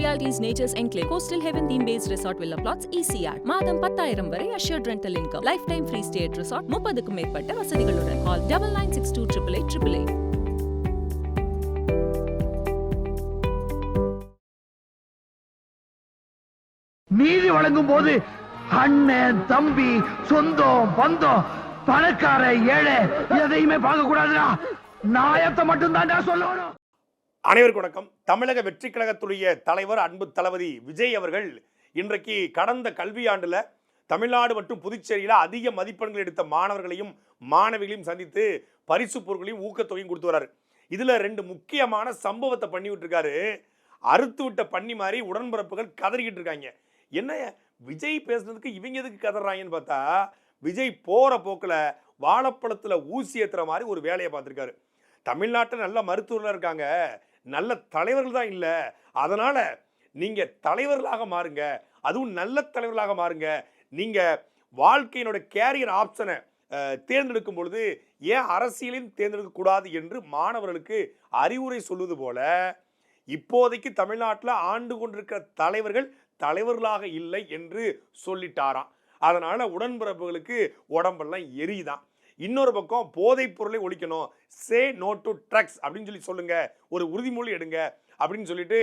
Realities Nature's Enclave, Coastal Heaven theme based resort villa plots, ECR. மாதம் பத்தாயிரம் வரை assured rental income. Lifetime free stay at resort, முப்பதுக்கும் மேற்பட்ட வசதிகளுடன். Double nine six two triple eight triple eight. நீதி வழங்கும் போது அண்ணன் தம்பி சொந்தம் பந்தம் பணக்கார ஏழை எதையுமே பார்க்க கூடாதுடா நாயத்தை மட்டும் தான்டா சொல்லணும் அனைவருக்கும் வணக்கம் தமிழக வெற்றி கழகத்துடைய தலைவர் அன்பு தளபதி விஜய் அவர்கள் இன்றைக்கு கடந்த கல்வியாண்டில் தமிழ்நாடு மற்றும் புதுச்சேரியில் அதிக மதிப்பெண்கள் எடுத்த மாணவர்களையும் மாணவிகளையும் சந்தித்து பரிசு பொருட்களையும் ஊக்கத்தொகையும் கொடுத்து வர்றாரு இதில் ரெண்டு முக்கியமான சம்பவத்தை பண்ணி விட்டுருக்காரு அறுத்து விட்ட பண்ணி மாதிரி உடன்பிறப்புகள் கதறிக்கிட்டு இருக்காங்க. என்ன விஜய் பேசுனதுக்கு இவங்க எதுக்கு கதறாங்கன்னு பார்த்தா விஜய் போகிற போக்கில் வாழைப்பழத்தில் ஊசி ஏற்றுற மாதிரி ஒரு வேலையை பார்த்துருக்காரு. தமிழ்நாட்டில் நல்ல மருத்துவர்கள் இருக்காங்க. நல்ல தலைவர்கள் தான் இல்லை. அதனால் நீங்கள் தலைவர்களாக மாறுங்க. அதுவும் நல்ல தலைவர்களாக மாறுங்க. நீங்கள் வாழ்க்கையினோட கேரியர் ஆப்ஷனை தேர்ந்தெடுக்கும் பொழுது ஏன் அரசியலையும் தேர்ந்தெடுக்கக்கூடாது என்று மாணவர்களுக்கு அறிவுரை சொல்வது போல இப்போதைக்கு தமிழ்நாட்டில் ஆண்டு கொண்டிருக்கிற தலைவர்கள் தலைவர்களாக இல்லை என்று சொல்லிட்டாராம். அதனால் உடன்பிறப்புகளுக்கு உடம்பெல்லாம் எரியுதான் இன்னொரு பக்கம் போதைப் பொருளை ஒழிக்கணும். சே நோ டு ட்ரக்ஸ் அப்படின்னு சொல்லி சொல்லுங்க. ஒரு உறுதிமொழி எடுங்க அப்படின்னு சொல்லிட்டு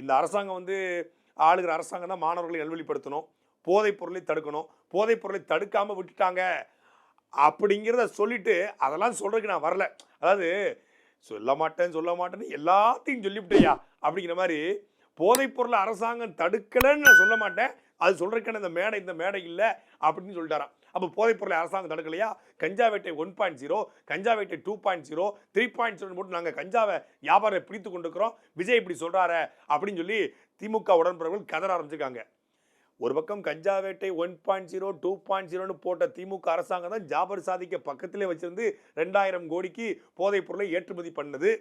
இந்த அரசாங்கம் வந்து ஆளுகிற அரசாங்கம் தான் மாணவர்களை நல்வழிப்படுத்தணும். போதைப் பொருளை தடுக்கணும். போதைப் பொருளை தடுக்காமல் விட்டுட்டாங்க அப்படிங்கிறத சொல்லிட்டு அதெல்லாம் சொல்கிறதுக்கு நான் வரல. அதாவது சொல்ல மாட்டேன் சொல்ல மாட்டேன்னு எல்லாத்தையும் சொல்லிவிட்டேயா அப்படிங்கிற மாதிரி போதைப் பொருளை அரசாங்கம் தடுக்கலைன்னு நான் சொல்ல மாட்டேன். அது சொல்கிறதுக்கான இந்த மேடை இந்த மேடை இல்லை அப்படின்னு சொல்லிட்டாரான் அப்போ போதைப் பொருளை அரசாங்கம் தடுக்கலையா? கஞ்சா வேட்டை ஒன் பாயிண்ட் ஜீரோ கஞ்சா வேட்டை two point zero three point zero போட்டு நாங்கள் கஞ்சாவை வியாபாரம் பிடித்து கொண்டிருக்கிறோம். விஜய் இப்படி சொல்கிறாரு அப்படின்னு சொல்லி திமுக உடன்பிறவர்கள் கதற ஆரம்பிச்சிருக்காங்க. ஒரு பக்கம் கஞ்சா வேட்டை one point zero two point ஜீரோன்னு போட்ட திமுக அரசாங்கம் தான் ஜாபர் சாதிக்க பக்கத்திலே வச்சிருந்து ரெண்டாயிரம் கோடிக்கு போதைப் பொருளை ஏற்றுமதி பண்ணது.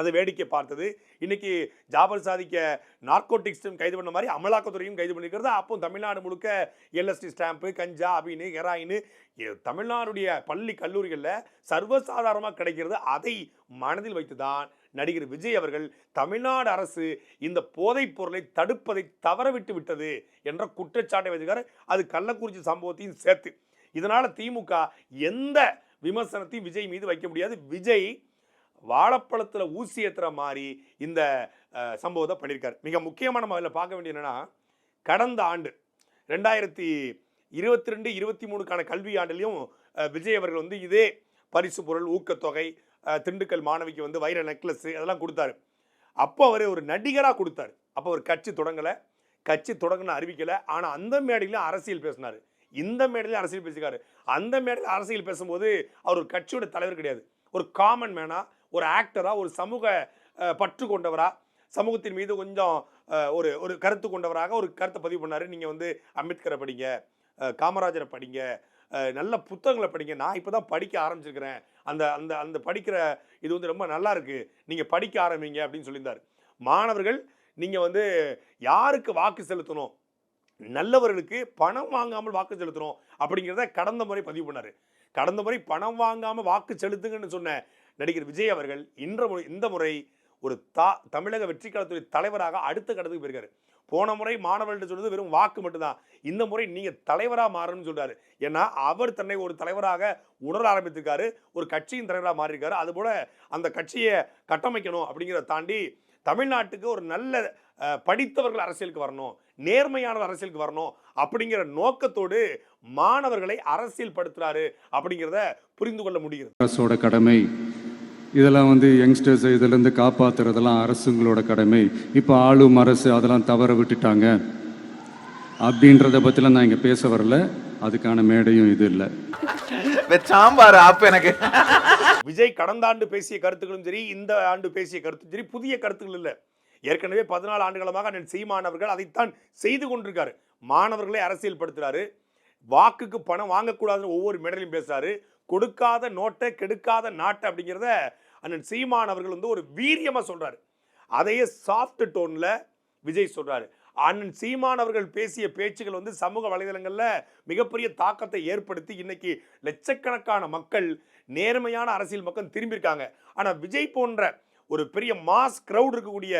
அதை வேடிக்கை பார்த்தது. இன்னைக்கு ஜாபர் சாதிக்க நார்கோட்டிக்ஸும் கைது பண்ண மாதிரி அமலாக்கத்துறையும் கைது பண்ணியிருக்கிறது அப்போ தமிழ்நாடு முழுக்க எல்எஸ்டி ஸ்டாம்ப்பு கஞ்சா அப்படின்னு ஹெராயின் தமிழ்நாடுடைய பள்ளி கல்லூரிகளில் சர்வசாதாரணமாக கிடைக்கிறது அதை மனதில் வைத்து தான் நடிகர் விஜய் அவர்கள் தமிழ்நாடு அரசு இந்த போதைப் பொருளை தடுப்பதை தவறவிட்டு விட்டது என்ற குற்றச்சாட்டை வைத்திருக்காரு. அது கள்ளக்குறிச்சி சம்பவத்தையும் சேர்த்து. இதனால் திமுக எந்த விமர்சனத்தையும் விஜய் மீது வைக்க முடியாது. விஜய் வாழைப்பழத்தில் ஊசி ஏற்றுற மாதிரி இந்த சம்பவத்தை பண்ணியிருக்காரு மிக முக்கியமாக நம்ம அதில் பார்க்க வேண்டியது என்னென்னா கடந்த ஆண்டு ரெண்டாயிரத்தி இருபத்தி ரெண்டு இருபத்தி மூணுக்கான கல்வி ஆண்டுலையும் விஜய் அவர்கள் வந்து இதே பரிசு பொருள் ஊக்கத்தொகை திண்டுக்கல் மாணவிக்கு வந்து வைர நெக்லஸ் அதெல்லாம் கொடுத்தாரு. அப்போ அவர் ஒரு நடிகராக கொடுத்தாரு. அப்போ ஒரு கட்சி தொடங்கலை. கட்சி தொடங்கின அறிவிக்கலை. ஆனால் அந்த மேடையிலும் அரசியல் பேசினார். இந்த மேடையிலும் அரசியல் பேசிக்காரு. அந்த மேடையில் அரசியல் பேசும்போது அவர் ஒரு கட்சியோட தலைவர் கிடையாது. ஒரு காமன் மேனாக ஒரு ஆக்டராக ஒரு சமூக பற்று கொண்டவராக சமூகத்தின் மீது கொஞ்சம் ஒரு ஒரு கருத்து கொண்டவராக ஒரு கருத்தை பதிவு பண்ணார். நீங்கள் வந்து அம்பேத்கரை படிங்க காமராஜரை படிங்க நல்ல புத்தகங்களை படிங்க. நான் இப்போ தான் படிக்க ஆரம்பிச்சிருக்கிறேன். அந்த அந்த அந்த படிக்கிற இது வந்து ரொம்ப நல்லா இருக்குது நீங்கள் படிக்க ஆரம்பிங்க அப்படின்னு சொல்லியிருந்தார். மாணவர்கள் நீங்கள் வந்து யாருக்கு வாக்கு செலுத்தணும்? நல்லவர்களுக்கு பணம் வாங்காமல் வாக்கு செலுத்தணும் அப்படிங்கிறத கடந்த முறை பதிவு பண்ணார். கடந்த முறை பணம் வாங்காமல் வாக்கு செலுத்துங்கன்னு சொன்னேன் நடிகர் விஜய் அவர்கள் இன்ற முறை இந்த முறை ஒரு தா தமிழக வெற்றிக்கலத்துறை தலைவராக அடுத்த கட்டத்துக்கு போயிருக்காரு. போன முறை மாணவர்கள்ட்ட சொன்னது வெறும் வாக்கு மட்டும்தான். இந்த முறை நீங்கள் தலைவராக மாறணும்னு சொல்கிறாரு ஏன்னா அவர் தன்னை ஒரு தலைவராக உணர ஆரம்பித்திருக்காரு. ஒரு கட்சியின் தலைவராக மாறியிருக்காரு. அதுபோல் அந்த கட்சியை கட்டமைக்கணும் அப்படிங்கிறத தாண்டி தமிழ்நாட்டுக்கு ஒரு நல்ல படித்தவர்கள் அரசியலுக்கு வரணும். நேர்மையானவர் அரசியலுக்கு வரணும் அப்படிங்கிற நோக்கத்தோடு மாணவர்களை அரசியல் படுத்துறாரு அப்படிங்கிறத புரிந்து கொள்ள முடிகிறது. அரசோட கடமை இதெல்லாம் வந்து யங்ஸ்டர்ஸ் இதிலேருந்து காப்பாத்துறதெல்லாம் அரசுங்களோட கடமை. இப்போ ஆளும் அரசு அதெல்லாம் தவற விட்டுட்டாங்க. அப்படின்றத பற்றிலாம் நான் இங்கே பேச வரல. அதுக்கான மேடையும் இது இல்லை. சாம்பார் ஆப்பு எனக்கு. விஜய் கடந்த ஆண்டு பேசிய கருத்துக்களும் சரி இந்த ஆண்டு பேசிய கருத்தும் சரி புதிய கருத்துக்கள் இல்லை. ஏற்கனவே பதினாலு ஆண்டுகளமாக அண்ணன் சீமானவர்கள் அதைத்தான் செய்து கொண்டிருக்காரு. மாணவர்களை அரசியல் படுத்துறாரு வாக்குக்கு பணம் வாங்கக்கூடாதுன்னு ஒவ்வொரு மேடையிலும் பேசுறாரு. கொடுக்காத நோட்டை கெடுக்காத நாட்டை அப்படிங்கிறத அண்ணன் சீமான் அவர்கள் வந்து ஒரு வீரியமாக சொல்கிறாரு அதையே சாஃப்ட் டோனில் விஜய் சொல்கிறார் அண்ணன் சீமான் அவர்கள் பேசிய பேச்சுகள் வந்து சமூக வலைதளங்களில் மிகப்பெரிய தாக்கத்தை ஏற்படுத்தி இன்னைக்கு லட்சக்கணக்கான மக்கள் நேர்மையான அரசியல் மக்கள் திரும்பியிருக்காங்க. ஆனால் விஜய் போன்ற ஒரு பெரிய மாஸ் க்ரௌட் இருக்கக்கூடிய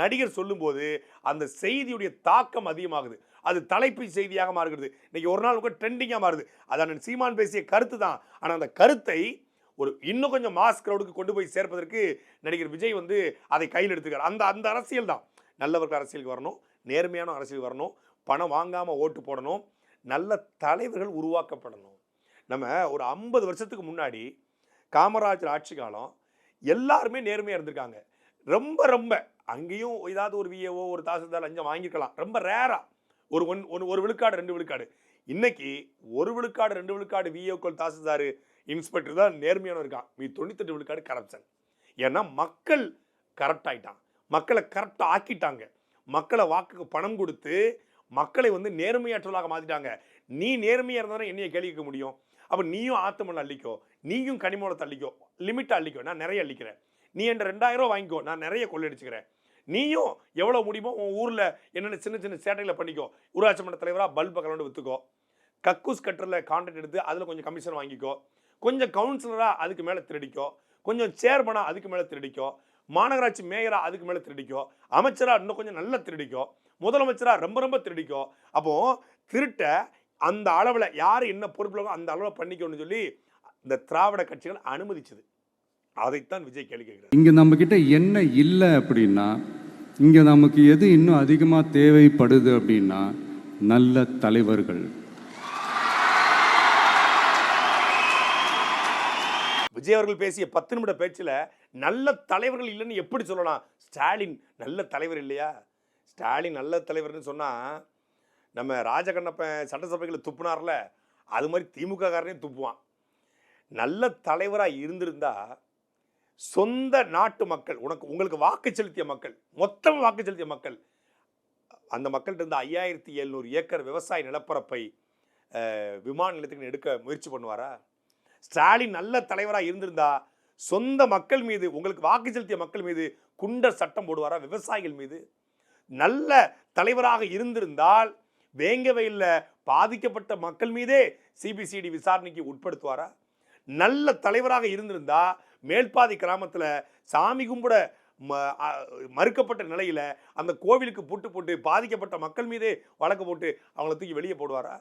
நடிகர் சொல்லும்போது அந்த செய்தியுடைய தாக்கம் அதிகமாகுது. அது தலைப்பு செய்தியாக மாறுகிறது. இன்றைக்கி ஒரு நாள் கூட ட்ரெண்டிங்காக மாறுது. அதான் சீமான் பேசிய கருத்து தான். ஆனால் அந்த கருத்தை ஒரு இன்னும் கொஞ்சம் மாஸ் க்ரௌடுக்கு கொண்டு போய் சேர்ப்பதற்கு நடிகர் விஜய் வந்து அதை கையில் எடுத்துக்கிறார். அந்த அந்த அரசியல் தான். நல்லவர்கள் அரசியலுக்கு வரணும். நேர்மையான அரசியல் வரணும். பணம் வாங்காமல் ஓட்டு போடணும். நல்ல தலைவர்கள் உருவாக்கப்படணும். நம்ம ஒரு ஐம்பது வருஷத்துக்கு முன்னாடி காமராஜர் ஆட்சி காலம் எல்லாருமே நேர்மையாக இருந்திருக்காங்க. ரொம்ப ரொம்ப. அங்கேயும் ஏதாவது ஒரு விஏஓ ஒரு தாசில்தார் லஞ்சம் வாங்கிக்கலாம் ரொம்ப ரேராக ஒரு ஒன் ஒன் ஒரு விழுக்காடு ரெண்டு விழுக்காடு. இன்னைக்கு ஒரு விழுக்காடு ரெண்டு விழுக்காடு விஏஓக்கள் தாசில்தார் இன்ஸ்பெக்டர் தான் நேர்மையான இருக்கான். மீ தொண்ணூத்தெட்டு விழுக்காடு கரப்ஷன். ஏன்னா மக்கள் கரெக்ட் ஆகிட்டான் மக்களை கரெக்டாக ஆக்கிட்டாங்க. மக்களை வாக்குக்கு பணம் கொடுத்து மக்களை வந்து நேர்மையற்றவர்களாக மாற்றிட்டாங்க நீ நேர்மையாக இருந்தாலும் என்னைய கேள்விக்க முடியும். அப்போ நீயும் ஆத்தமல்ல அள்ளிக்கோ. நீயும் கனிமூலத்தை அள்ளிக்கோ. லிமிட்டாக அள்ளிக்கோ. நான் நிறைய அள்ளிக்கிறேன். நீ என்ற ரெண்டாயிரம் ரூபா வாங்கிக்கோ. நான் நிறைய கொள்ளடிச்சுக்கிறேன் நீயும் எவ்வளோ முடியுமோ உன் ஊரில் என்னென்ன சின்ன சின்ன சேட்டைகளை பண்ணிக்கோ. ஊராட்சி மன்ற தலைவராக பல்பை கலந்து விற்றுக்கோ கக்கூஸ் கட்டரில் கான்ட்ராக்ட் எடுத்து அதில் கொஞ்சம் கமிஷன் வாங்கிக்கோ. கொஞ்சம் கவுன்சிலராக அதுக்கு மேலே திருடிக்கோ. கொஞ்சம் சேர்மனாக அதுக்கு மேலே திருடிக்கோ. மாநகராட்சி மேயராக அதுக்கு மேலே திருடிக்கோ. அமைச்சராக இன்னும் கொஞ்சம் நல்லா திருடிக்கோ. முதலமைச்சராக ரொம்ப ரொம்ப திருடிக்கோ. அப்போது திருட்ட அந்த அளவில் யார் என்ன பொறுப்பில் அந்த அளவில் பண்ணிக்கணும்னு சொல்லி இந்த திராவிட கட்சிகள் அனுமதிச்சது. அதைத்தான் விஜய் கேள்வி கேட்கிறார். இங்கே நம்மக்கிட்ட என்ன இல்லை அப்படின்னா இங்கே நமக்கு எது இன்னும் அதிகமாக தேவைப்படுது அப்படின்னா நல்ல தலைவர்கள். விஜய் அவர்கள் பேசிய பத்து நிமிட பேச்சில் நல்ல தலைவர்கள் இல்லைன்னு எப்படி சொல்லலாம்? ஸ்டாலின் நல்ல தலைவர் இல்லையா? ஸ்டாலின் நல்ல தலைவர்னு சொன்னால் நம்ம ராஜகண்ணப்பன் சட்டசபைகளில் துப்புனார்ல அது மாதிரி திமுக காரனே துப்புவான். நல்ல தலைவராக இருந்திருந்தா சொந்த நாட்டு மக்கள் உனக்கு உங்களுக்கு வாக்கு செலுத்திய மக்கள் மொத்தம் வாக்கு செலுத்திய மக்கள் அந்த மக்கள்கிட்ட இருந்து ஐயாயிரத்தி எழுநூறு ஏக்கர் விவசாய நிலப்பரப்பை விமான நிலையத்துக்கு எடுக்க முயற்சி பண்ணுவாரா? ஸ்டாலின் நல்ல தலைவராக இருந்திருந்தா சொந்த மக்கள் மீது உங்களுக்கு வாக்கு செலுத்திய மக்கள் மீது குண்டர் சட்டம் போடுவாரா விவசாயிகள் மீது? நல்ல தலைவராக இருந்திருந்தால் வேங்க வயலில் பாதிக்கப்பட்ட மக்கள் மீதே சிபிசிடி விசாரணைக்கு உட்படுத்துவாரா? நல்ல தலைவராக இருந்திருந்தால் மேல்பாதி கிராமத்தில் சாமி கும்பிட ம- மறுக்கப்பட்ட நிலையில் அந்த கோவிலுக்கு பூட்டு போட்டு பாதிக்கப்பட்ட மக்கள் மீதே வழக்கு போட்டு அவங்கள தூக்கி வெளியே போடுவாரா?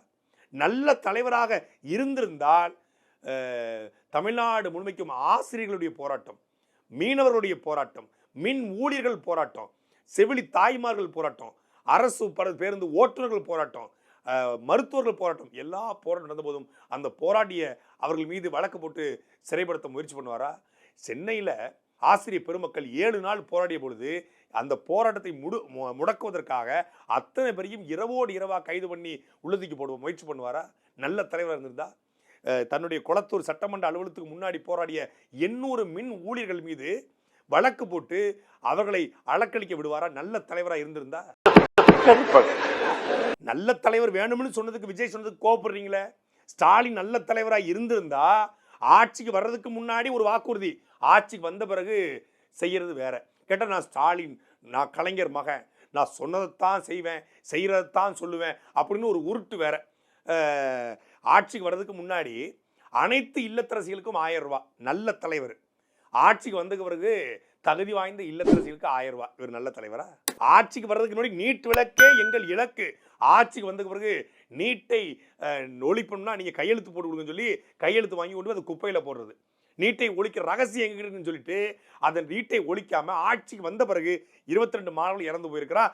நல்ல தலைவராக இருந்திருந்தால் தமிழ்நாடு முழுமைக்கும் ஆசிரியர்களுடைய போராட்டம் மீனவர்களுடைய போராட்டம் மின் ஊழியர்கள் போராட்டம் செவிலி தாய்மார்கள் போராட்டம் அரசு பேருந்து ஓட்டுநர்கள் போராட்டம் மருத்துவர்கள் போராட்டம் எல்லா போராட்டம் நடந்த போதும் அந்த போராட்டிய அவர்கள் மீது வழக்கு போட்டு சிறைப்படுத்த முயற்சி பண்ணுவாரா? சென்னையில் ஆசிரியர் பெருமக்கள் ஏழு நாள் போராடிய பொழுது அந்த போராட்டத்தை முடு முடக்குவதற்காக அத்தனை பேரையும் இரவோடு இரவாக கைது பண்ணி உள்ளதுக்கு போடுவோம் முயற்சி பண்ணுவாரா? நல்ல தலைவராக இருந்திருந்தா? தன்னுடைய குளத்தூர் சட்டமன்ற அலுவலகத்துக்கு முன்னாடி போராடிய எண்ணூறு மின் ஊழியர்கள் மீது வழக்கு போட்டு அவர்களை அலக்களிக்க விடுவாரா? நல்ல தலைவராக இருந்திருந்தா? நல்ல தலைவர் வேணும்னு சொன்னதுக்கு விஜய் சொன்னதுக்கு கோபப்படுறீங்களே ஸ்டாலின் நல்ல தலைவராக இருந்திருந்தா ஆட்சிக்கு வர்றதுக்கு முன்னாடி ஒரு வாக்குறுதி. ஆட்சிக்கு வந்த பிறகு செய்கிறது வேற. கேட்டால் நான் ஸ்டாலின் நான் கலைஞர் மகன். நான் சொன்னதைத்தான் செய்வேன் செய்கிறதைத்தான் சொல்லுவேன் அப்படின்னு ஒரு உருட்டு வேற. ஆட்சிக்கு வர்றதுக்கு முன்னாடி அனைத்து இல்லத்தரசிகளுக்கும் ஆயிரம் ரூபா. நல்ல தலைவர். ஆட்சிக்கு வந்ததுக்கு பிறகு தகுதி வாய்ந்த இல்லத்தரசிகளுக்கு ஆயிரம் ரூபா. இவர் நல்ல தலைவரா? ஆட்சிக்கு வர்றதுக்கு முன்னாடி நீட் விளக்கே எங்கள் இலக்கு. ஆட்சிக்கு வந்த பிறகு நீட்டை அஹ், ஒழிப்போம்னா நீங்கள் கையெழுத்து போட்டு கொடுங்கன்னு சொல்லி கையெழுத்து வாங்கி கொண்டு அது அதை குப்பையில் போடுறது. நீட்டை ஒழிக்கிற ரகசியம் எங்க சொல்லிட்டு அந்த நீட்டை ஒழிக்காமல் ஆட்சிக்கு வந்த பிறகு இருபத்தி ரெண்டு மாணவர்கள் இறந்து போயிருக்கிறா.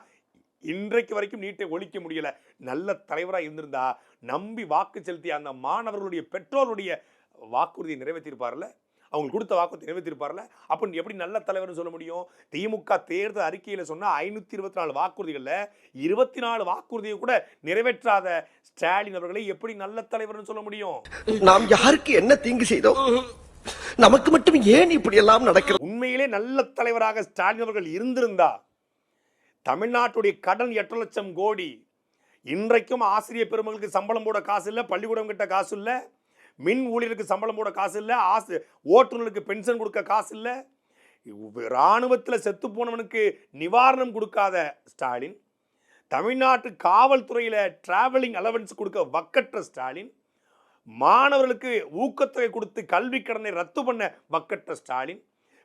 இன்றைக்கு வரைக்கும் நீட்டை ஒழிக்க முடியல. நல்ல தலைவராக இருந்திருந்தா நம்பி வாக்கு செலுத்திய அந்த மாணவர்களுடைய பெற்றோருடைய வாக்குறுதியை நிறைவேற்றியிருப்பார்ல அவங்க கொடுத்த வாக்குறுதி நிறைவேற்றிருப்பார்ல? அப்போ எப்படி நல்ல தலைவர்னு சொல்ல முடியும்? திமுக தேர்தல் அறிக்கையில் சொன்ன ஐநூற்றி இருபத்தி நாலு வாக்குறுதிகளில் இருபத்தி நாலு வாக்குறுதியை கூட நிறைவேற்றாத ஸ்டாலின் அவர்களை எப்படி நல்ல தலைவர்னு சொல்ல முடியும்? நாம் யாருக்கு என்ன தீங்கு செய்தோம்? நமக்கு மட்டும் ஏன் இப்படி எல்லாம் நடக்கிறது? உண்மையிலே நல்ல தலைவராக ஸ்டாலின் அவர்கள் இருந்திருந்தா தமிழ்நாட்டுடைய கடன் எட்டு லட்சம் கோடி இன்றைக்கும் ஆசிரியர் பெருமகளுக்கு சம்பளம் போட காசு இல்லை பள்ளிக்கூடம் கிட்ட காசு இல்லை மின் ஊழியருக்கு சம்பளம் போட காசு இல்லை ஆசு ஓட்டுநருக்கு பென்ஷன் கொடுக்க காசு இல்லை. இராணுவத்தில் செத்து போனவனுக்கு நிவாரணம் கொடுக்காத ஸ்டாலின் தமிழ்நாட்டு காவல்துறையில் டிராவலிங் அலவன்ஸ் கொடுக்க வக்கற்ற ஸ்டாலின் மாணவர்களுக்கு ஊக்கத்தொகை கொடுத்து கல்வி கடனை ரத்து பண்ண வக்கற்ற ஸ்டாலின்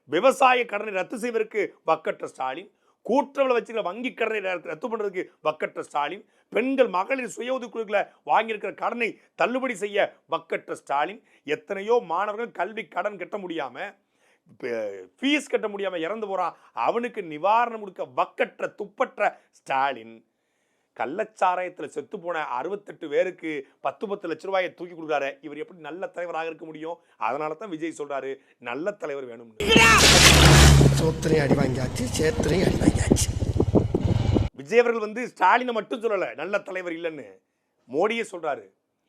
விவசாய கடனை ரத்து செய்வதற்கு வக்கற்ற ஸ்டாலின் கூட்டுறவுல வச்சுக்கிற வங்கி கடனை நேரத்தில் ரத்து பண்ணுறதுக்கு வக்கற்ற ஸ்டாலின் பெண்கள் மகளிர் சுய உதவிக்குழுக்களை வாங்கியிருக்கிற கடனை தள்ளுபடி செய்ய வக்கற்ற ஸ்டாலின் எத்தனையோ மாணவர்கள் கல்வி கடன் கட்ட முடியாமல் ஃபீஸ் கட்ட முடியாமல் இறந்து போகிறான் அவனுக்கு நிவாரணம் கொடுக்க வக்கற்ற துப்பற்ற ஸ்டாலின். கள்ளச்சாராயத்தில் செத்து போன அறுபத்தெட்டு பேருக்கு பத்து பத்து லட்ச ரூபாயை தூக்கி கொடுக்குறாரு. இவர் எப்படி நல்ல தலைவராக இருக்க முடியும்? அதனால தான் விஜய் சொல்கிறாரு நல்ல தலைவர் வேணும்னு. சோத்திரையும் அடி வாங்கியாச்சு சேத்திரையும் அடி வாங்கியாச்சு. விஜய் அவர்கள் வந்து ஸ்டாலினை மட்டும் சொல்லலை நல்ல தலைவர் இல்லைன்னு மோடியே சொல்கிறாரு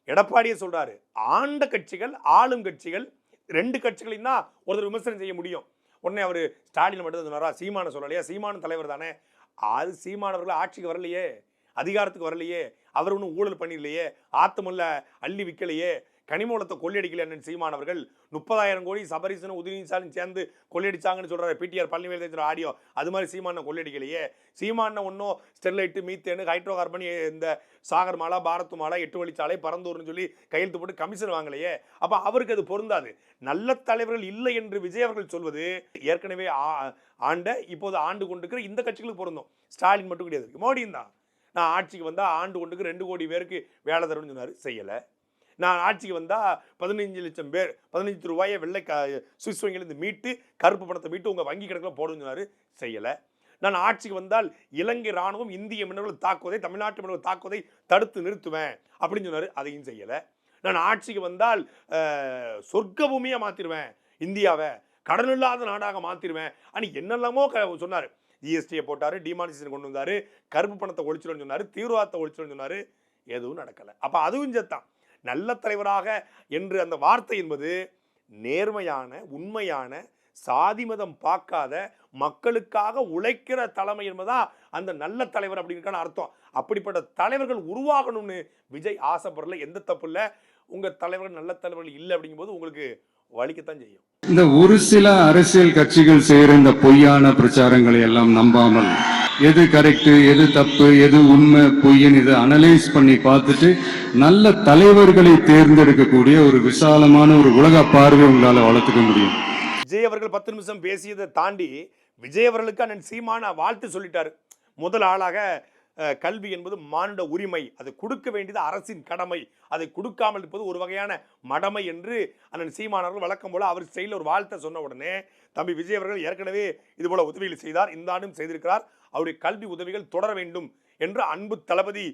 எடப்பாடியே சொல்கிறாரு ஆண்ட கட்சிகள் ஆளும் கட்சிகள் ரெண்டு கட்சிகளையும் தான் ஒருத்தர் விமர்சனம் செய்ய முடியும். உடனே அவர் ஸ்டாலின் மட்டும் தான் சொன்னாரா? சீமான சொல்லலையா சீமான தலைவர் தானே? அது சீமானவர்கள் ஆட்சிக்கு வரலையே அதிகாரத்துக்கு வரலையே அவர் ஒன்றும் ஊழல் பண்ணிடலையே ஆத்தமுல்ல அள்ளி விற்கலையே கனிமூலத்தை கொள்ளையடிக்கல அண்ணன் சீமானவர்கள் முப்பதாயிரம் கோடி சபரிசனும் உதயநிசாலும் சேர்ந்து கொள்ளையடிச்சாங்கன்னு சொல்றாரு பிடிஆர் பழனிவேல் பேசுகிற ஆடியோ. அது மாதிரி சீமான கொள்ளையடிக்கலையே. சீமான ஒன்றும் ஸ்டெர்லைட்டு மீத்தேனு ஹைட்ரோ கார்பன் இந்த சாகர் மாலா பாரத் மாலா எட்டு வழிச்சாலை பரந்தூர்னு சொல்லி கையெழுத்து போட்டு கமிஷன் வாங்கலையே. அப்போ அவருக்கு அது பொருந்தாது. நல்ல தலைவர்கள் இல்லை என்று விஜய் அவர்கள் சொல்வது ஏற்கனவே ஆண்ட இப்போது ஆண்டு கொண்டிருக்கிற இந்த கட்சிகளுக்கு பொருந்தும். ஸ்டாலின் மட்டும் கிடையாது. மோடியும் தான். நான் ஆட்சிக்கு வந்தால் ஆண்டு கொண்டுக்கு ரெண்டு கோடி பேருக்கு வேலை தரும்னு சொன்னார். செய்யலை. நான் ஆட்சிக்கு வந்தால் பதினஞ்சு லட்சம் பேர் பதினஞ்சு ரூபாயை வெள்ளை க சுவிஸ் வங்கியிலேருந்து மீட்டு கருப்பு பணத்தை மீட்டு உங்கள் வங்கி கணக்கில் போடுன்னு சொன்னார். செய்யலை. நான் ஆட்சிக்கு வந்தால் இலங்கை ராணுவம் இந்திய மின்னர்கள் தாக்குவதை தமிழ்நாட்டு மின்னர்கள் தாக்குவதை தடுத்து நிறுத்துவேன் அப்படின்னு சொன்னார். அதையும் செய்யலை. நான் ஆட்சிக்கு வந்தால் சொர்க்க பூமியாக மாற்றிடுவேன் இந்தியாவை கடல் இல்லாத நாடாக மாற்றிடுவேன் ஆனால் என்னெல்லாமோ க சொன்னார். ஜிஎஸ்டியை போட்டார் டிமானிசேஷன் கொண்டு வந்தார். கருப்பு பணத்தை ஒழிச்சிடும்னு சொன்னார். தீவிரவாதத்தை ஒழிச்சிடும்னு சொன்னார். எதுவும் நடக்கலை. அப்போ அதுவும் செத்தான் நல்ல தலைவராக என்று அந்த வார்த்தை என்பது நேர்மையான உண்மையான சாதி மதம் பார்க்காத மக்களுக்காக உழைக்கிற தலைமை என்பதா அந்த நல்ல தலைவர் அப்படிங்கிறக்கான அர்த்தம். அப்படிப்பட்ட தலைவர்கள் உருவாகணும்னு விஜய் ஆசைப்படல எந்த தப்பு இல்லை. உங்கள் தலைவர்கள் நல்ல தலைவர்கள் இல்லை அப்படிங்கும்போது உங்களுக்கு வலிக்கத்தான் செய்யும். இந்த ஒரு சில அரசியல் கட்சிகள் செய்யற இந்த பொய்யான பிரச்சாரங்களை எல்லாம் நம்பாமல் எது கரெக்ட் எது தப்பு எது உண்மை பொய்ன்னு இதை அனலைஸ் பண்ணி பார்த்துட்டு நல்ல தலைவர்களை தேர்ந்தெடுக்கக்கூடிய ஒரு விசாலமான ஒரு உலக பார்வை உங்களால வளர்த்துக்க முடியும். விஜய் அவர்கள் பத்து நிமிஷம் பேசியதை தாண்டி விஜய் அவர்களுக்கு அண்ணன் சீமான வாழ்த்து சொல்லிட்டாரு. முதல் ஆளாக கல்வி என்பது மானுட உரிமை. அது கொடுக்க வேண்டியது அரசின் கடமை. அதை கொடுக்காமல் இருப்பது ஒரு வகையான மடமை என்று அண்ணன் சீமானவர்கள் வழக்கம் போல அவர் ஸ்டைலில் ஒரு வாழ்த்தை சொன்ன உடனே தம்பி விஜய் அவர்கள் ஏற்கனவே இதுபோல உதவிகள் செய்தார் இந்த ஆண்டும் செய்திருக்கிறார். அவருடைய கல்வி உதவிகள் தொடர வேண்டும் என்று அன்பு தளபதி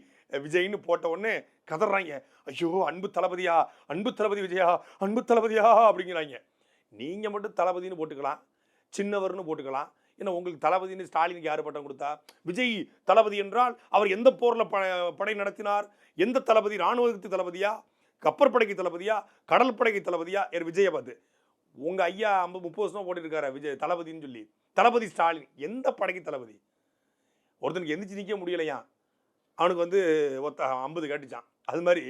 விஜய்னு போட்ட உடனே கதறாங்க. ஐயோ அன்பு தளபதியா அன்பு தளபதி விஜயா அன்பு தளபதியா அப்படிங்கிறாங்க. நீங்கள் மட்டும் தளபதின்னு போட்டுக்கலாம் சின்னவர்னு போட்டுக்கலாம். ஏன்னா உங்களுக்கு தளபதின்னு ஸ்டாலினுக்கு யார் பட்டம் கொடுத்தா? விஜய் தளபதி என்றால் அவர் எந்த போரில் படை நடத்தினார்? எந்த தளபதி இராணுவத்துக்கு தளபதியா? கப்பற்படைக்கு தளபதியா? கடல் படைக்கு தளபதியா? என் விஜயை பார்த்து. உங்கள் ஐயா ஐம்பது முப்பது வருஷமாக போட்டுட்டு விஜய் தளபதின்னு சொல்லி. தளபதி ஸ்டாலின் எந்த படைக்கு தளபதி? ஒருத்தனுக்கு எந்திரிச்சு நிற்க முடியலையா? அவனுக்கு வந்து ஒத்த ஐம்பது கேட்டுச்சான். அது மாதிரி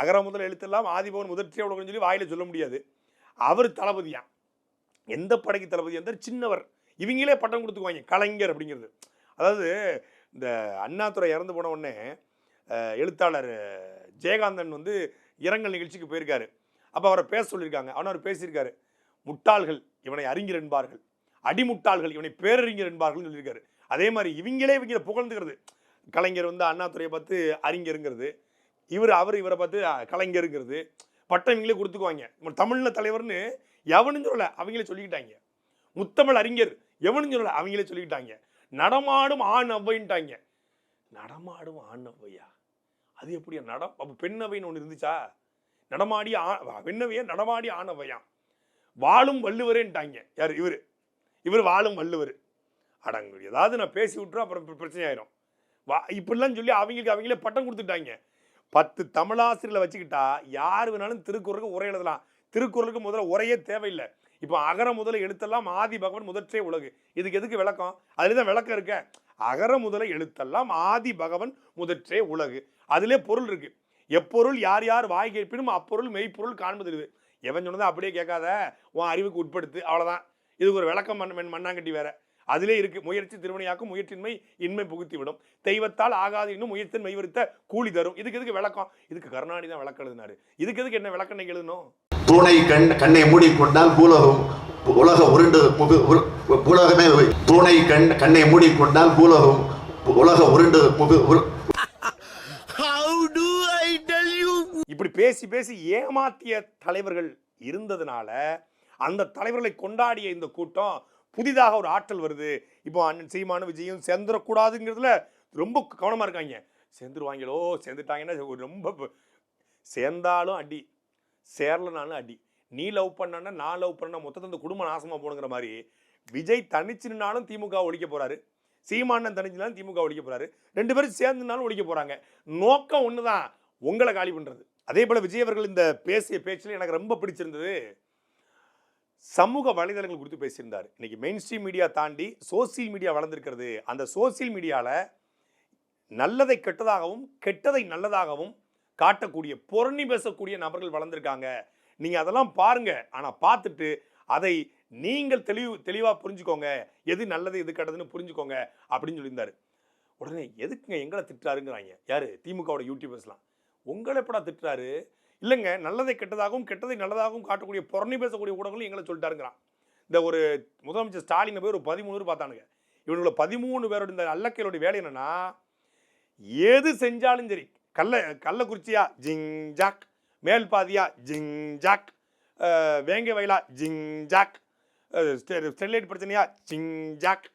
அகர முதல் எழுத்தெல்லாம் ஆதிபவன் முதற்சியாக சொல்லி வாயில சொல்ல முடியாது. அவர் தளபதியா எந்த படைக்கு தளபதி எந்த சின்னவர். இவங்களே பட்டம் கொடுத்துக்குவாங்க. கலைஞர் அப்படிங்கிறது. அதாவது இந்த அண்ணாதுரை இறந்து போன உடனே எழுத்தாளர் ஜெயகாந்தன் வந்து இரங்கல் நிகழ்ச்சிக்கு போயிருக்காரு. அப்போ அவரை பேச சொல்லியிருக்காங்க. ஆனால் அவர் பேசியிருக்காரு. முட்டாள்கள் இவனை அறிஞர் என்பார்கள். அடிமுட்டாள்கள் இவனை பேரறிஞர் என்பார்கள் சொல்லியிருக்காரு. அதே மாதிரி இவங்களே இவங்க புகழ்ந்துக்கிறது. கலைஞர் வந்து அண்ணாதுரையை பார்த்து அறிஞருங்கிறது. இவர் அவர் இவரை பார்த்து கலைஞருங்கிறது. பட்டம் இவங்களே கொடுத்துக்குவாங்க. நம்ம தலைவர்னு எவனும் சொல்லல அவங்களே சொல்லிக்கிட்டாங்க. முத்தமிழ் அறிஞர் எவனும் சொல்லலை அவங்களே சொல்லிக்கிட்டாங்க. நடமாடும் ஆண் அவ்வைன்ட்டாங்க. நடமாடும் ஆண் அவ்வையா? அது எப்படியா? நட அப்போ பெண்ணவைன்னு ஒன்று இருந்துச்சா? நடமாடி ஆ பெண்ணவையா நடமாடி ஆண் வாழும் வள்ளுவரேன்ட்டாங்க. யார்? இவர். இவர் வாழும் வள்ளுவர். அடங்கு ஏதாவது நான் பேசி விட்டுரும் அப்புறம் பிரச்சனை ஆயிரும் வா இப்படிலாம் சொல்லி அவங்களுக்கு அவங்களே பட்டம் கொடுத்துட்டாங்க. பத்து தமிழாசிரியர்களை வச்சுக்கிட்டா யார் வேணாலும் திருக்குறளுக்கு உரை எழுதலாம். திருக்குறளுக்கு முதல்ல உரையே தேவையில்லை. இப்போ அகர முதல எழுத்தெல்லாம் ஆதி பகவன் முதற்றே உலகு. இதுக்கு எதுக்கு விளக்கம்? அதுல தான் விளக்கம் இருக்க. அகர முதல எழுத்தெல்லாம் ஆதி பகவன் முதற்றே உலகு. அதிலே பொருள் இருக்கு. எப்பொருள் யார் யார் வாய் கேட்பினும் அப்பொருள் மெய்ப்பொருள் காண்பது இது. எவன் சொன்னதை அப்படியே கேட்காத. உன் அறிவுக்கு உட்படுத்து. அவ்வளோதான் இதுக்கு ஒரு விளக்கம் மண் மண்ணாங்கட்டி வேற. அதிலே இருக்கு. முயற்சி திருமணியாக்கும் முயற்சின்மை இன்மை புகுத்தி விடும் தெய்வத்தால் ஆகாது இன்னும் முயற்சின் மெய்வருத்த கூலி தரும். இதுக்கு எதுக்கு விளக்கம்? இதுக்கு கருணாநிதி தான் விளக்கம் எழுதினாரு. இதுக்கு எதுக்கு என்ன விளக்கம் எழுதணும்? பூனை கண் கண்ணை மூடிக்கொண்டால் பூலகம் உலகம் உருண்டு உலகமே பூனை கண் கண்ணை மூடிக்கொண்டால் பூலகம் உலகம் உருண்டு இப்படி பேசி பேசி ஏமாத்திய தலைவர்கள் இருந்ததுனால அந்த தலைவர்களை கொண்டாடிய இந்த கூட்டம் புதிதாக ஒரு ஆற்றல் வருது. இப்போ அண்ணன் சீமானு விஜயும் சேர்ந்துடக்கூடாதுங்கிறதுல ரொம்ப கவனமா இருக்காங்க. சேர்ந்துருவாங்களோ சேர்ந்துட்டாங்கன்னா ரொம்ப சேர்ந்தாலும் அடி. சேரலனாலும் அடி. நீ லவ் பண்ணனா நான் லவ் பண்ணா மொத்தத்தை இந்த குடும்பம் நாசமா போகணுங்கிற மாதிரி விஜய் தனிச்சுனாலும் திமுக ஒழிக்க போகிறாரு சீமானன் தனிச்சுனாலும் திமுக ஒழிக்க போகிறாரு ரெண்டு பேரும் சேர்ந்துனாலும் ஒழிக்க போகிறாங்க நோக்கம் ஒன்று தான் உங்களை காலி பண்ணுறது அதே போல் விஜய் அவர்கள் இந்த பேசிய பேச்சில் எனக்கு ரொம்ப பிடிச்சிருந்தது. சமூக வலைதளங்கள் குறித்து பேசியிருந்தார். இன்றைக்கி மெயின் ஸ்ட்ரீம் மீடியா தாண்டி சோசியல் மீடியா வளர்ந்துருக்கிறது. அந்த சோசியல் மீடியாவில் நல்லதை கெட்டதாகவும் கெட்டதை நல்லதாகவும் காட்டக்கூடிய பொருணி பேசக்கூடிய நபர்கள் வளர்ந்துருக்காங்க. நீங்கள் அதெல்லாம் பாருங்கள் ஆனால் பார்த்துட்டு அதை நீங்கள் தெளிவு தெளிவாக புரிஞ்சுக்கோங்க. எது நல்லது எது கெட்டதுன்னு புரிஞ்சுக்கோங்க அப்படின்னு சொல்லியிருந்தார். உடனே எதுக்குங்க எங்களை திட்டுறாருங்கிறாங்க. யார்? திமுகவோட யூடியூபர்ஸ்லாம். உங்களை எப்படா திட்டுறாரு? இல்லைங்க நல்லதை கெட்டதாகவும் கெட்டதை நல்லதாகவும் காட்டக்கூடிய புறணி பேசக்கூடிய ஊடகங்களும் எங்களை சொல்லிட்டாருங்கிறான். இந்த ஒரு முதலமைச்சர் ஸ்டாலினை போய் ஒரு பதிமூணு பேர் பார்த்தானுங்க. இவங்களோட பதிமூணு பேரோட இந்த அல்லக்கையிலோட வேலை என்னென்னா எது செஞ்சாலும் சரி கள்ள கள்ளக்குறிச்சியா ஜிங் ஜாக் மேல் பாதியா ஜிங் ஜாக் வேங்கை வயலா ஜிங் ஜாக் ஸ்டெர்லைட் பிரச்சனையா ஜிங் ஜாக்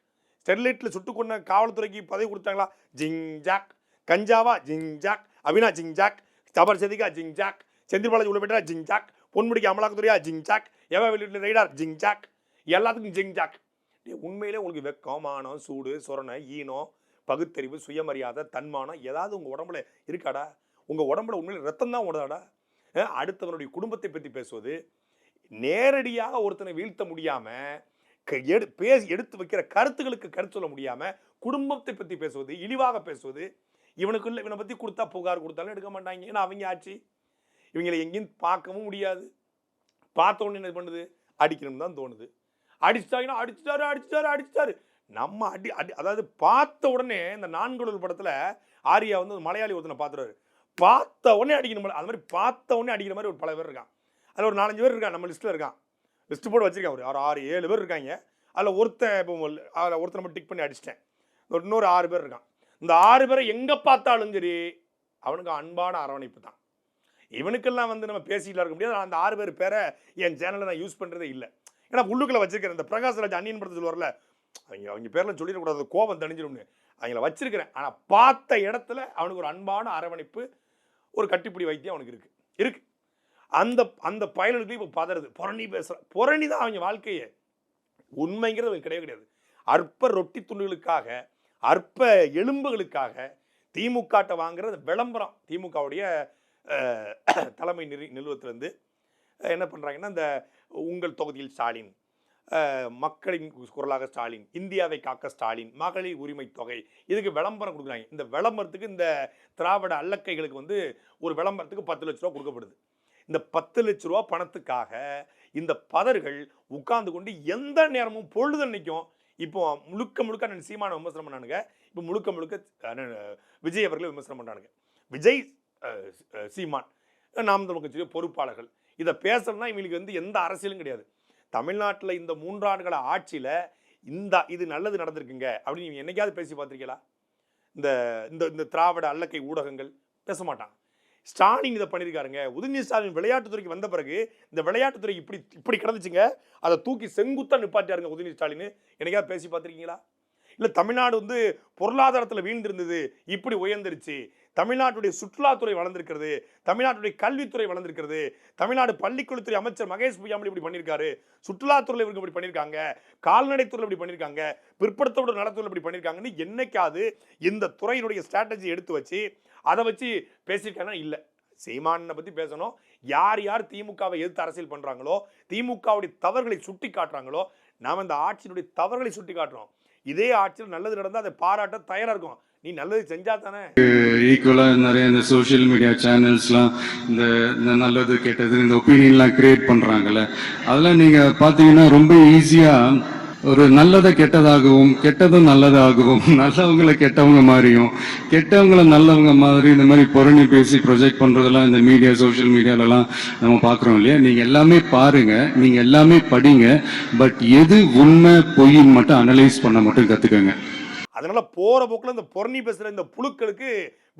ஸ்டெர்லைட்டில் சுட்டு கொண்ட காவல்துறைக்கு பதவி கொடுத்தாங்களா ஜிங் ஜாக் கஞ்சாவா ஜிங் ஜாக் அபினா ஜிங் ஜாக் தபர் செதிகா ஜிங் ஜாக் செந்தில் பாலாஜி உள்ள பெற்றா ஜிங் ஜாக் பொன்முடிக்கு அமலாக்கத்துறையா ஜிங் ஜாக் எவ வெளியிட்டு ரைடார் ஜிங் ஜாக் எல்லாத்துக்கும் ஜிங் ஜாக் உண்மையிலே உங்களுக்கு வெக்கம் மானம் சூடு சொரணை ஈனம் பகுத்தறிவு சுயமரியாதை தன்மானம் ஏதாவது உங்கள் உடம்புல இருக்காடா? உங்கள் உடம்புல உண்மையில் ரத்தம் தான் ஓடுதாடா? அடுத்தவனுடைய குடும்பத்தை பற்றி பேசுவது. நேரடியாக ஒருத்தனை வீழ்த்த முடியாமல் எடு பேசி எடுத்து வைக்கிற கருத்துக்களுக்கு கருத்து சொல்ல முடியாமல் குடும்பத்தை பற்றி பேசுவது இழிவாக பேசுவது. இவனுக்குள்ள இவனை பற்றி கொடுத்தா புகார் கொடுத்தாலும் எடுக்க மாட்டாங்க. ஏன்னா அவங்க ஆச்சு இவங்களை எங்கேயும் பார்க்கவும் முடியாது. பார்த்த உடனே என்ன பண்ணுது? அடிக்கணும்னு தான் தோணுது. அடிச்சிட்டாங்கன்னா அடிச்சிட்டாரு அடிச்சிட்டாரு அடிச்சிட்டாரு. நம்ம அடி அடி அதாவது பார்த்த உடனே இந்த நான்குடல் படத்தில் ஆரியா வந்து மலையாளி ஒருத்தனை பார்த்துறாரு பார்த்த உடனே அடிக்கணும் அது மாதிரி பார்த்த உடனே அடிக்கிற மாதிரி ஒரு பல பேர் இருக்கான் அதில் ஒரு நாலஞ்சு பேர் இருக்கான் நம்ம லிஸ்ட்டில் இருக்கான். லிஸ்ட்டு போட்டு வச்சிருக்கான் ஒரு ஆறு ஆறு ஏழு பேர் இருக்காங்க. அதில் ஒருத்தன் இப்போ அதில் ஒருத்தன் நம்ம டிக் பண்ணி அடிச்சிட்டேன். ஒரு இன்னொரு ஆறு பேர் இருக்கான். இந்த ஆறு பேரை எங்கே பார்த்தாலும் சரி அவனுக்கு அன்பான அரவணைப்பு தான். இவனுக்கெல்லாம் வந்து நம்ம பேசிக்கலாம் இருக்க முடியாது. அந்த ஆறு பேர் பேரை என் சேனலில் நான் யூஸ் பண்ணுறதே இல்லை. ஏன்னா உள்ளுக்குள்ளே வச்சிருக்கிறேன் இந்த பிரகாஷ்ராஜ் அன்னியன் படத்தில் வரல அவங்க அவங்க பேரில் சொல்லிடக்கூடாது கோபம் தணிஞ்சிடும்னு. அவங்கள வச்சிருக்கிறேன். ஆனால் பார்த்த இடத்துல அவனுக்கு ஒரு அன்பான அரவணைப்பு ஒரு கட்டிப்பிடி வைத்தியம் அவனுக்கு இருக்குது இருக்கு. அந்த அந்த பயலுக்கு இப்போ பதறது. புரணி பேசுகிற புரணி தான் அவங்க வாழ்க்கையே. உண்மைங்கிறது அவங்க கிடையவே கிடையாது. அற்ப ரொட்டி துண்டுகளுக்காக அற்ப எலும்புகளுக்காக திமுகட்டை வாங்குறது விளம்பரம். திமுகவுடைய தலைமை நிறு நிறுவனத்திலேருந்து என்ன பண்ணுறாங்கன்னா இந்த உங்கள் தொகுதியில் ஸ்டாலின் மக்களின் குரலாக ஸ்டாலின் இந்தியாவை காக்க ஸ்டாலின் மகளிர் உரிமை தொகை. இதுக்கு விளம்பரம் கொடுக்குறாங்க. இந்த விளம்பரத்துக்கு இந்த திராவிட அல்லக்கைகளுக்கு வந்து ஒரு விளம்பரத்துக்கு பத்து லட்ச ரூபா கொடுக்கப்படுது. இந்த பத்து லட்ச ரூபா பணத்துக்காக இந்த பதர்கள் உட்கார்ந்து கொண்டு எந்த நேரமும் பொழுது பொழுதன்னைக்கும் இப்போ முழுக்க முழுக்க நான் சீமான விமர்சனம் பண்ணானுங்க. இப்போ முழுக்க முழுக்க விஜய் அவர்களை விமர்சனம் பண்ணானுங்க. விஜய் சீமான் நாம் தமிழ் கட்சியுடைய பொறுப்பாளர்கள். இதை பேசணும்னா இவங்களுக்கு வந்து எந்த அரசியலும் கிடையாது. தமிழ்நாட்டில் இந்த மூன்றாண்டுகள ஆட்சியில் இந்த இது நல்லது நடந்திருக்குங்க. அப்படின்னு நீங்கள் என்னைக்காவது பேசி பார்த்துருக்கீங்களா? இந்த இந்த இந்த திராவிட அல்லக்கை ஊடகங்கள் பேச மாட்டாங்க. ஸ்டாலின் இதை பண்ணியிருக்காருங்க உதயநிதி ஸ்டாலின் விளையாட்டுத்துறைக்கு வந்த பிறகு இந்த விளையாட்டுத்துறை இப்படி இப்படி கிடந்துச்சுங்க. அதை தூக்கி செங்குத்தாக நிப்பாட்டியாருங்க உதயநிதி ஸ்டாலின். என்னைக்காவது பேசி பார்த்துருக்கீங்களா? இல்லை தமிழ்நாடு வந்து பொருளாதாரத்தில் வீழ்ந்திருந்தது இப்படி உயர்ந்துருச்சு. தமிழ்நாட்டுடைய சுற்றுலாத்துறை வளர்ந்திருக்கிறது தமிழ்நாட்டுடைய கல்வித்துறை வளர்ந்திருக்கிறது தமிழ்நாடு பள்ளிக்கல்வித்துறை அமைச்சர் மகேஷ் பொய்யாமல் இப்படி பண்ணியிருக்காரு சுற்றுலாத்துறையில் இவங்க இப்படி பண்ணியிருக்காங்க கால்நடைத்துறையில் இப்படி பண்ணியிருக்காங்க பிற்படுத்தப்பட்ட நலத்துறையில் இப்படி பண்ணியிருக்காங்கன்னு என்னைக்காவது இந்த துறையினுடைய ஸ்ட்ராட்டஜி எடுத்து வச்சு அதை வச்சு பேசியிருக்காங்கன்னா இல்லை. சீமானை பற்றி பேசணும். யார் யார் திமுகவை எதிர்த்து அரசியல் பண்ணுறாங்களோ திமுகவுடைய தவறுகளை சுட்டி காட்டுறாங்களோ நாம் இந்த ஆட்சியினுடைய தவறுகளை சுட்டி காட்டுறோம் இதே ஆட்சியில் நல்லது நடந்தால் அதை பாராட்ட தயாராக இருக்கும். நீ நல்லது செஞ்சா தானே? ஈக்குவலாக நிறைய இந்த சோஷியல் மீடியா சேனல்ஸ்லாம் இந்த இந்த நல்லது கெட்டது இந்த ஒப்பீனியன்லாம் கிரியேட் பண்ணுறாங்கல்ல அதெல்லாம் நீங்கள் பார்த்தீங்கன்னா ரொம்ப ஈஸியாக ஒரு நல்லதை கெட்டதாகவும் கெட்டதும் நல்லதாகவும் நல்லவங்களை கெட்டவங்க மாதிரியும் கெட்டவங்கள நல்லவங்க மாதிரி இந்த மாதிரி புரணி பேசி ப்ரொஜெக்ட் பண்றதெல்லாம் இந்த மீடியா சோஷியல் மீடியாலலாம் நம்ம பார்க்குறோம் இல்லையா? நீங்கள் எல்லாமே பாருங்க நீங்கள் எல்லாமே படிங்க பட் எது உண்மை பொய்ன்னு மட்டும் அனலைஸ் பண்ண மட்டும் கற்றுக்கங்க அதனால் போகிற போக்கில் இந்த பொறணி பேசுகிற இந்த புழுக்களுக்கு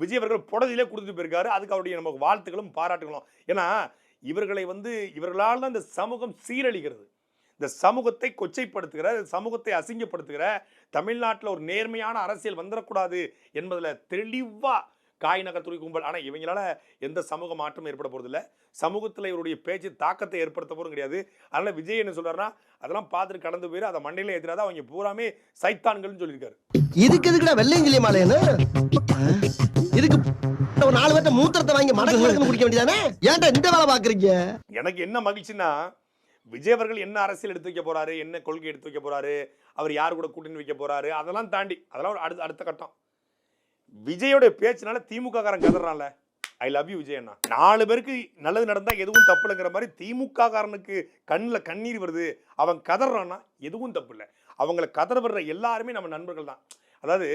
விஜய் அவர்கள் புடதிலே கொடுத்துட்டு போயிருக்காரு. அதுக்கு அவருடைய நமக்கு வாழ்த்துக்களும் பாராட்டுகளும். ஏன்னா இவர்களை வந்து இவர்களால் தான் இந்த சமூகம் சீரழிகிறது. இந்த சமூகத்தை கொச்சைப்படுத்துகிற சமூகத்தை அசிங்கப்படுத்துகிற தமிழ்நாட்டில் ஒரு நேர்மையான அரசியல் வந்துடக்கூடாது என்பதில் தெளிவாக காய் நகர்த்துறை கும்பல். ஆனால் இவங்களால எந்த சமூக மாற்றமும் ஏற்பட போகிறதில்ல சமூகத்தில் இவருடைய பேச்சு தாக்கத்தை ஏற்படுத்த போகிறதும் கிடையாது. அதனால் விஜய் என்ன சொல்றாருன்னா அதெல்லாம் பார்த்துட்டு கடந்து போயிரு. அதை மண்டையில ஏற்றினாதான் அவங்க பூராமே சைத்தான்கள்னு சொல்லியிருக்காரு. இதுக்கு எதுக்குடா வெள்ளையங்கிலி மாலையன்னு இதுக்கு ஒரு நாலு பேர்ட்ட மூத்திரத்தை வாங்கி மடக்கு மடக்கு குடிக்க வேண்டியதானே? ஏன்டா இந்த வேலை பாக்குறீங்க எனக்கு என்ன மகிழ்ச்சின்னா விஜய் அவர்கள் என்ன அரசியல் எடுத்து வைக்க போறாரு? என்ன கொள்கை எடுத்து வைக்க போறாரு? அவர் யார் கூட கூட்டணி வைக்க போறாரு? அதெல்லாம் தாண்டி அதெல்லாம் ஒரு அடுத்த அடுத்த கட்டம். விஜயோட பேச்சுனால திமுக காரன் கதறான்ல. ஐ லவ் யூ விஜய் அண்ணா நாலு பேருக்கு நல்லது நடந்தா எதுவும் தப்பு இல்லைங்கிற மாதிரி திமுக காரனுக்கு கண்ணில் கண்ணீர் வருது. அவன் கதறான்னா எதுவும் தப்பு இல்லை அவங்கள கதற வர்ற எல்லாருமே நம்ம நண்பர்கள் தான். அதாவது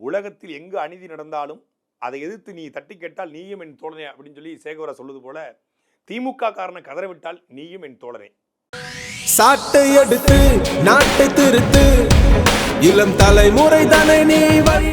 உலகத்தில் எங்கு அநீதி நடந்தாலும் அதை எதிர்த்து நீ தட்டி கேட்டால் நீயும் என் தோழனே அப்படின்னு சொல்லி சேகவரா சொல்லுது போல திமுக காரனை கதற விட்டால் நீயும் என் தோழனே. சாட்டை எடுத்து நாட்டை திருத்து இளம் தலைமுறை தானே நீ வழி